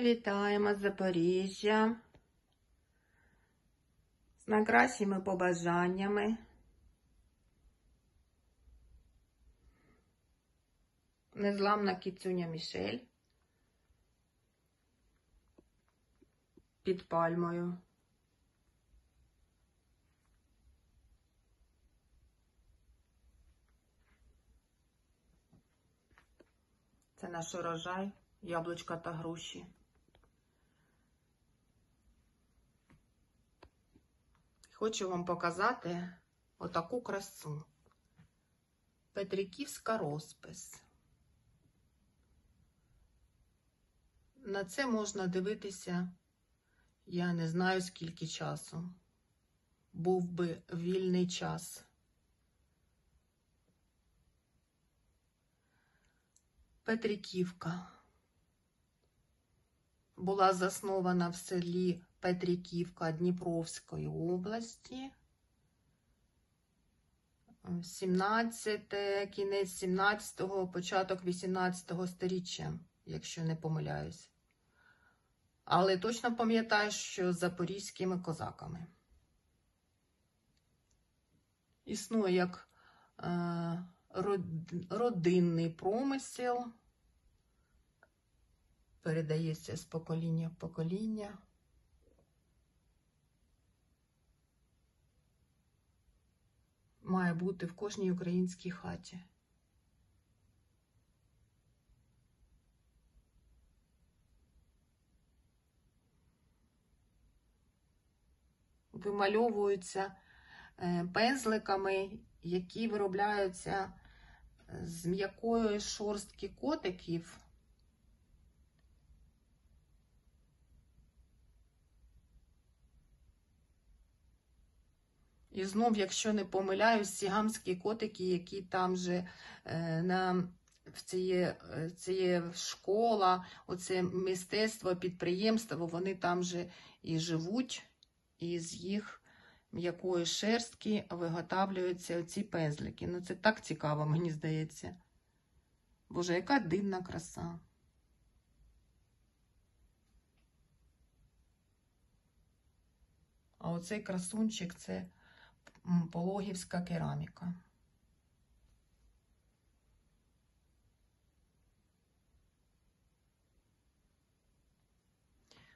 Вітаємо з Запоріжжя. З найкращими побажаннями. Незламна кіцюня Мішель. Під пальмою. Це наш урожай, яблучка та груші. Хочу вам показати отаку красу. Петриківська розпис. На це можна дивитися, я не знаю скільки часу. Був би вільний час. Петриківка була заснована в селі Петриківка Дніпровської області. 17, кінець 17-го, початок 18-го сторіччя, якщо не помиляюсь. Але точно пам'ятаю, що з запорізькими козаками. Існує як е, родинний промисел, передається з покоління в покоління. Має бути в кожній українській хаті. Вимальовуються пензликами, які виробляються з м'якої шорстки котиків. І знов, якщо не помиляюсь, сігамські котики, які там же е, на в ціє, ціє школа, оце мистецтво, підприємство, вони там же і живуть, і з їх м'якої шерстки виготовлюються оці пензлики. Ну, це так цікаво, мені здається. Боже, яка дивна краса. А оцей красунчик це пологівська кераміка.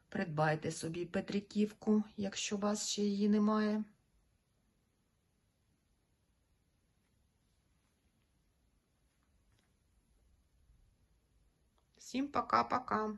Придбайте собі Петриківку, якщо у вас ще її немає. Всім пока-пока.